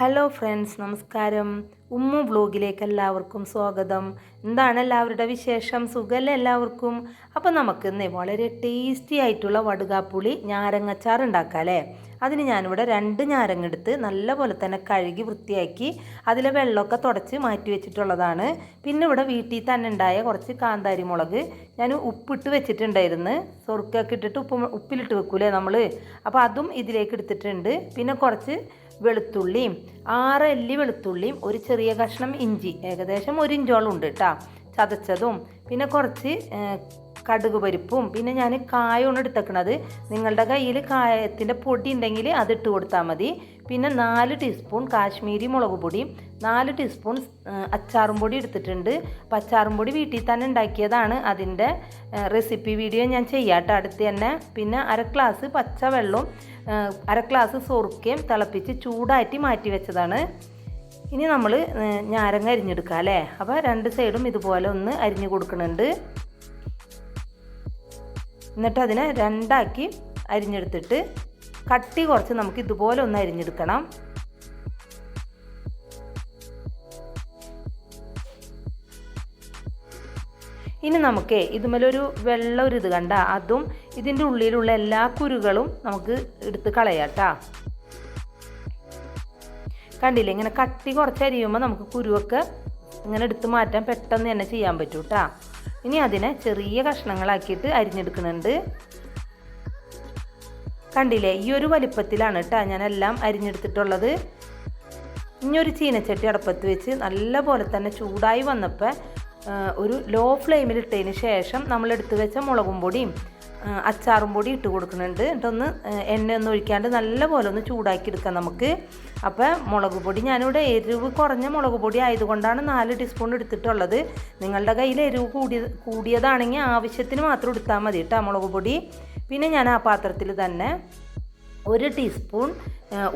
Hello friends നമസ്കാരം. ഉമ്മു ബ്ലോഗിലേക്ക് എല്ലാവർക്കും സ്വാഗതം. എന്താണ് എല്ലാവരുടെ വിശേഷം? സുഖമല്ലേ എല്ലാവർക്കും? അപ്പോൾ നമുക്ക് ഇന്ന് വളരെ ടേസ്റ്റി ആയിട്ടുള്ള വടുകാപ്പുളി ഞാരങ്ങച്ചാർ ഉണ്ടാക്കാം അല്ലേ അതിന് ഞാനിവിടെ രണ്ട് ഞാരങ്ങ എടുത്ത് നല്ലപോലെ തന്നെ കഴുകി വൃത്തിയാക്കി അതിലെ വെള്ളമൊക്കെ തുടച്ച് മാറ്റി വെച്ചിട്ടുള്ളതാണ്. പിന്നെ ഇവിടെ വീട്ടിൽ തന്നെ ഉണ്ടായ കുറച്ച് കാന്താരി മുളക് ഞാൻ ഉപ്പിട്ട് വെച്ചിട്ടുണ്ടായിരുന്നു. സൊറുക്കൊക്കെ ഇട്ടിട്ട് ഉപ്പ് ഉപ്പിലിട്ട് വെക്കൂലേ നമ്മൾ അപ്പോൾ അതും ഇതിലേക്ക് എടുത്തിട്ടുണ്ട്. പിന്നെ കുറച്ച് വെളുത്തുള്ളിയും ആറ് അല്ലി വെളുത്തുള്ളിയും ഒരു ചെറിയ കഷ്ണം ഇഞ്ചി ഏകദേശം ഒരു ഇഞ്ചോളം ഉണ്ട് കേട്ടോ ചതച്ചതും. പിന്നെ കുറച്ച് കടുക് പരിപ്പും. പിന്നെ ഞാൻ കായമാണ് എടുത്തേക്കണത്. നിങ്ങളുടെ കയ്യിൽ കായത്തിന്റെ പൊടി ഉണ്ടെങ്കിൽ അത് ഇട്ട് കൊടുത്താൽ മതി. പിന്നെ നാല് ടീസ്പൂൺ കാശ്മീരി മുളക് പൊടിയും നാല് ടീസ്പൂൺ അച്ചാറും പൊടി എടുത്തിട്ടുണ്ട്. അപ്പം അച്ചാറും പൊടി വീട്ടിൽ തന്നെ ഉണ്ടാക്കിയതാണ് അതിന്റെ റെസിപ്പി വീഡിയോ ഞാൻ ചെയ്യാട്ടോ. അടുത്ത് തന്നെ പിന്നെ അര ഗ്ലാസ് പച്ച വെള്ളവും അര ഗ്ലാസ് സൊറുക്കയും തിളപ്പിച്ച് ചൂടാറ്റി മാറ്റി വെച്ചതാണ്. ഇനി നമ്മൾ ഞാരങ്ങ അരിഞ്ഞെടുക്കുക അല്ലേ? അപ്പോൾ രണ്ട് സൈഡും ഇതുപോലെ ഒന്ന് അരിഞ്ഞു കൊടുക്കുന്നുണ്ട് എന്നിട്ട് അതിനെ രണ്ടാക്കി അരിഞ്ഞെടുത്തിട്ട് കട്ടി കുറച്ച് നമുക്ക് ഇതുപോലെ ഒന്ന് അരിഞ്ഞെടുക്കണം. ഇനി നമുക്ക് ഇതുമേലൊരു വെള്ള ഒരു ഇത് കണ്ട അതും ഇതിന്റെ ഉള്ളിലുള്ള എല്ലാ കുരുകളും നമുക്ക് എടുത്ത് കളയാട്ടാ. കണ്ടില്ലേ ഇങ്ങനെ കട്ടി കുറച്ച് അരിയുമ്പോൾ നമുക്ക് കുരുവൊക്കെ ഇങ്ങനെ എടുത്ത് മാറ്റാൻ പെട്ടെന്ന് തന്നെ ചെയ്യാൻ പറ്റും കേട്ടോ ഇനി അതിനെ ചെറിയ കഷ്ണങ്ങളാക്കിയിട്ട് അരിഞ്ഞെടുക്കുന്നുണ്ട്. കണ്ടില്ലേ ഈ ഒരു വലിപ്പത്തിലാണ് കേട്ടോ ഞാനെല്ലാം അരിഞ്ഞെടുത്തിട്ടുള്ളത്. ഇനി ഒരു ചീനച്ചട്ടി അടുപ്പത്ത് വെച്ച് നല്ലപോലെ തന്നെ ചൂടായി വന്നപ്പോൾ ഒരു ലോ ഫ്ലെയിമിൽ ഇട്ടതിന് ശേഷം നമ്മൾ എടുത്തു വെച്ച മുളകും പൊടിയും അച്ചാറും പൊടി ഇട്ട് കൊടുക്കുന്നുണ്ട്. എന്നിട്ടൊന്ന് എണ്ണ ഒന്ന് ഒഴിക്കാണ്ട് നല്ല പോലെ ഒന്ന് ചൂടാക്കി എടുക്കാം നമുക്ക്. അപ്പോൾ മുളക് പൊടി ഞാനിവിടെ എരിവ് കുറഞ്ഞ മുളക് പൊടി ആയതുകൊണ്ടാണ് നാല് ടീസ്പൂൺ എടുത്തിട്ടുള്ളത്. നിങ്ങളുടെ കയ്യിൽ എരിവ് കൂടിയ കൂടിയതാണെങ്കിൽ ആവശ്യത്തിന് മാത്രം എടുത്താൽ മതി കേട്ടോ മുളക് പൊടി. പിന്നെ ഞാൻ ആ പാത്രത്തിൽ തന്നെ ഒരു ടീസ്പൂൺ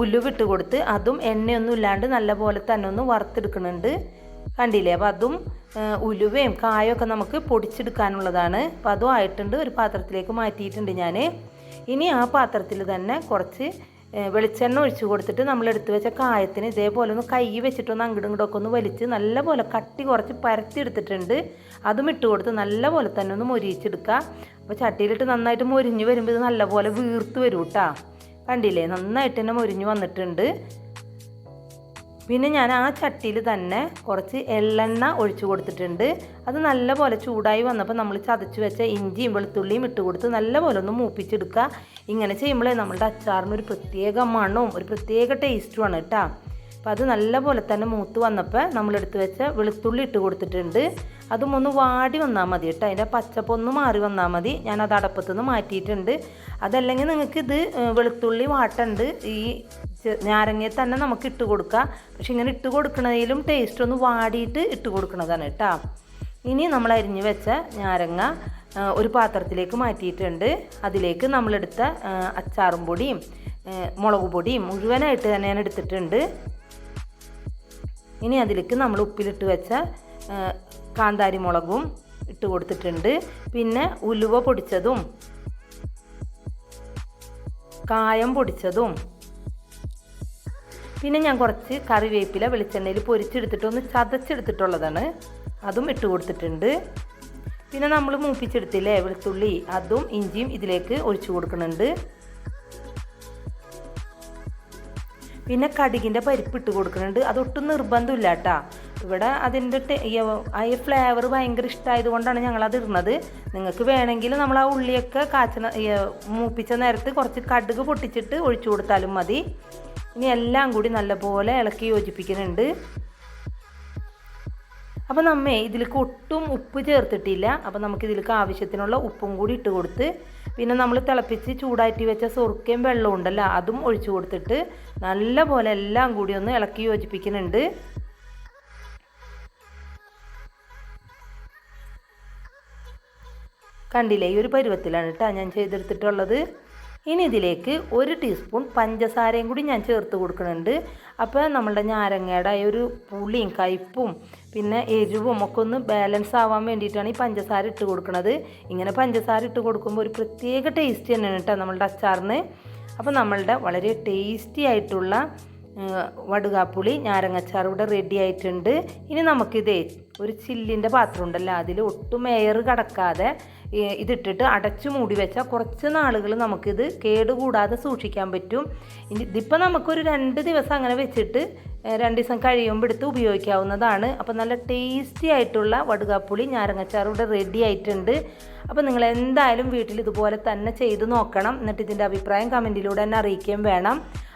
ഉലുവിട്ട് കൊടുത്ത് അതും എണ്ണയൊന്നും ഇല്ലാണ്ട് നല്ലപോലെ തന്നെ ഒന്ന് വറുത്തെടുക്കുന്നുണ്ട്. കണ്ടില്ലേ? അപ്പോൾ അതും ഉലുവയും കായൊക്കെ നമുക്ക് പൊടിച്ചെടുക്കാനുള്ളതാണ്. അപ്പോൾ അതും ആയിട്ടുണ്ട്. ഒരു പാത്രത്തിലേക്ക് മാറ്റിയിട്ടുണ്ട് ഞാൻ ഇനി ആ പാത്രത്തിൽ തന്നെ കുറച്ച് വെളിച്ചെണ്ണ ഒഴിച്ചു കൊടുത്തിട്ട് നമ്മൾ എടുത്തു വെച്ച കായത്തിന് ഇതേപോലെ ഒന്ന് കൈ വെച്ചിട്ടൊന്ന് അങ്ങോട്ടും ഇങ്ങോട്ടൊക്കെ ഒന്ന് വലിച്ച് നല്ലപോലെ കട്ടി കുറച്ച് പരത്തി എടുത്തിട്ടുണ്ട് അതും ഇട്ട് കൊടുത്ത് നല്ലപോലെ തന്നെ ഒന്ന് മൊരിയിച്ചെടുക്കുക. അപ്പോൾ ചട്ടിയിലിട്ട് നന്നായിട്ട് മൊരിഞ്ഞ് വരുമ്പോൾ ഇത് നല്ലപോലെ വീർത്ത് വരും കേട്ടോ കണ്ടില്ലേ? നന്നായിട്ട് തന്നെ മൊരിഞ്ഞ് വന്നിട്ടുണ്ട്. പിന്നെ ഞാൻ ആ ചട്ടിയിൽ തന്നെ കുറച്ച് എള്ളെണ്ണ ഒഴിച്ചു കൊടുത്തിട്ടുണ്ട്. അത് നല്ലപോലെ ചൂടായി വന്നപ്പോൾ നമ്മൾ ചതച്ച് വെച്ച ഇഞ്ചിയും വെളുത്തുള്ളിയും ഇട്ട് കൊടുത്ത് നല്ലപോലെ ഒന്ന് മൂപ്പിച്ചെടുക്കുക. ഇങ്ങനെ ചെയ്യുമ്പോഴേ നമ്മളുടെ അച്ചാറിന് ഒരു പ്രത്യേക മണവും ഒരു പ്രത്യേക ടേസ്റ്റുമാണ് കേട്ടോ. അപ്പോൾ അത് നല്ലപോലെ തന്നെ മൂത്ത് വന്നപ്പോൾ നമ്മളെടുത്ത് വെച്ച വെളുത്തുള്ളി ഇട്ട് കൊടുത്തിട്ടുണ്ട്. അതും ഒന്ന് വാടി വന്നാൽ മതി കേട്ടോ. അതിന്റെ പച്ചപ്പൊന്ന് മാറി വന്നാൽ മതി. ഞാൻ അത് അടപ്പത്തുനിന്ന് മാറ്റിയിട്ടുണ്ട്. അതല്ലെങ്കിൽ നിങ്ങൾക്ക് ഇത് വെളുത്തുള്ളി വാട്ടുണ്ട്. ഈ നാരങ്ങയെ തന്നെ നമുക്ക് ഇട്ട് കൊടുക്കാം. പക്ഷെ ഇങ്ങനെ ഇട്ട് കൊടുക്കുന്നതിലും ടേസ്റ്റ് ഒന്ന് വാടിയിട്ട് ഇട്ട് കൊടുക്കുന്നതാണ് കേട്ടോ ഇനി നമ്മൾ അരിഞ്ഞു വെച്ച നാരങ്ങ ഒരു പാത്രത്തിലേക്ക് മാറ്റിയിട്ടുണ്ട്. അതിലേക്ക് നമ്മളെടുത്ത അച്ചാറും പൊടിയും മുളക് പൊടിയും മുഴുവനായിട്ട് തന്നെ ഞാൻ എടുത്തിട്ടുണ്ട്. ഇനി അതിലേക്ക് നമ്മൾ ഉപ്പിലിട്ട് വെച്ച കാന്താരി മുളകും ഇട്ട് കൊടുത്തിട്ടുണ്ട്. പിന്നെ ഉലുവ പൊടിച്ചതും കായം പൊടിച്ചതും പിന്നെ ഞാൻ കുറച്ച് കറിവേപ്പില വെളിച്ചെണ്ണയിൽ പൊരിച്ചെടുത്തിട്ട് ഒന്ന് ചതച്ചെടുത്തിട്ടുള്ളതാണ്. അതും ഇട്ട് കൊടുത്തിട്ടുണ്ട്. പിന്നെ നമ്മൾ മൂപ്പിച്ചെടുത്തില്ലേ വെളുത്തുള്ളി അതും ഇഞ്ചിയും ഇതിലേക്ക് ഒഴിച്ചു കൊടുക്കുന്നുണ്ട്. പിന്നെ കടുകിന്റെ പരിപ്പ് ഇട്ട് കൊടുക്കുന്നുണ്ട്. അതൊട്ടും നിർബന്ധമില്ല കേട്ടോ. ഇവിടെ അതിന്റെ ഈ ഫ്ലേവർ ഭയങ്കര ഇഷ്ടമായത് കൊണ്ടാണ് ഞങ്ങളത് ഇടുന്നത്. നിങ്ങൾക്ക് വേണമെങ്കിൽ നമ്മൾ ആ ഉള്ളിയൊക്കെ കാച്ചന മൂപ്പിച്ച നേരത്ത് കുറച്ച് കടുക് പൊട്ടിച്ചിട്ട് ഒഴിച്ചു കൊടുത്താലും മതി. ഇനി എല്ലാം കൂടി നല്ലപോലെ ഇളക്കി യോജിപ്പിക്കുന്നുണ്ട്. അപ്പോൾ നമ്മ ഇതിലേക്ക് ഒട്ടും ഉപ്പ് ചേർത്തിട്ടില്ല. അപ്പോൾ നമുക്ക് ഇതിലേക്ക് ആവശ്യത്തിനുള്ള ഉപ്പും കൂടി ഇട്ട് കൊടുത്ത് പിന്നെ നമ്മൾ തിളപ്പിച്ച് ചൂടാറ്റി വെച്ച സുറുക്കയും വെള്ളവും ഉണ്ടല്ലോ അതും ഒഴിച്ചു കൊടുത്തിട്ട് നല്ല പോലെ എല്ലാം കൂടി ഒന്ന് ഇളക്കി യോജിപ്പിക്കുന്നുണ്ട്. കണ്ടില്ലേ? ഈ ഒരു പരുവത്തിലാണ് കേട്ടോ ഞാൻ ചെയ്തെടുത്തിട്ടുള്ളത്. ഇനി ഇതിലേക്ക് ഒരു ടീസ്പൂൺ പഞ്ചസാരയും കൂടി ഞാൻ ചേർത്ത് കൊടുക്കുന്നുണ്ട്. അപ്പോൾ നമ്മളുടെ ഞാരങ്ങയുടെ ഒരു പുളിയും കയ്പ്പും പിന്നെ എരിവും ഒക്കെ ഒന്ന് ബാലൻസ് ആവാൻ വേണ്ടിയിട്ടാണ് ഈ പഞ്ചസാര ഇട്ട് കൊടുക്കുന്നത്. ഇങ്ങനെ പഞ്ചസാര ഇട്ട് കൊടുക്കുമ്പോൾ ഒരു പ്രത്യേക ടേസ്റ്റ് തന്നെയാണ് കേട്ടോ നമ്മളുടെ അച്ചാറിന്. അപ്പോൾ നമ്മളുടെ വളരെ ടേസ്റ്റി ആയിട്ടുള്ള വടുകാപ്പുളി ഞാരങ്ങച്ചാർ ഇവിടെ റെഡി ആയിട്ടുണ്ട്. ഇനി നമുക്കിതേ ഒരു ചില്ലിന്റെ പാത്രം ഉണ്ടല്ലോ അതിൽ ഒട്ടും എയർ കടക്കാതെ ഇതിട്ടിട്ട് അടച്ചു മൂടി വെച്ചാൽ കുറച്ച് നാളുകൾ നമുക്കിത് കേടുകൂടാതെ സൂക്ഷിക്കാൻ പറ്റും. ഇനി ഇതിപ്പോൾ നമുക്കൊരു രണ്ട് ദിവസം അങ്ങനെ വെച്ചിട്ട് രണ്ട് ദിവസം കഴിയുമ്പോൾ എടുത്ത് ഉപയോഗിക്കാവുന്നതാണ്. അപ്പോൾ നല്ല ടേസ്റ്റി ആയിട്ടുള്ള വടുകാപ്പുളി ഞാരങ്ങച്ചാർ ഇവിടെ റെഡി ആയിട്ടുണ്ട്. അപ്പോൾ നിങ്ങൾ എന്തായാലും വീട്ടിൽ ഇതുപോലെ തന്നെ ചെയ്ത് നോക്കണം. എന്നിട്ട് ഇതിന്റെ അഭിപ്രായം കമന്റിലൂടെ തന്നെ അറിയിക്കുകയും വേണം.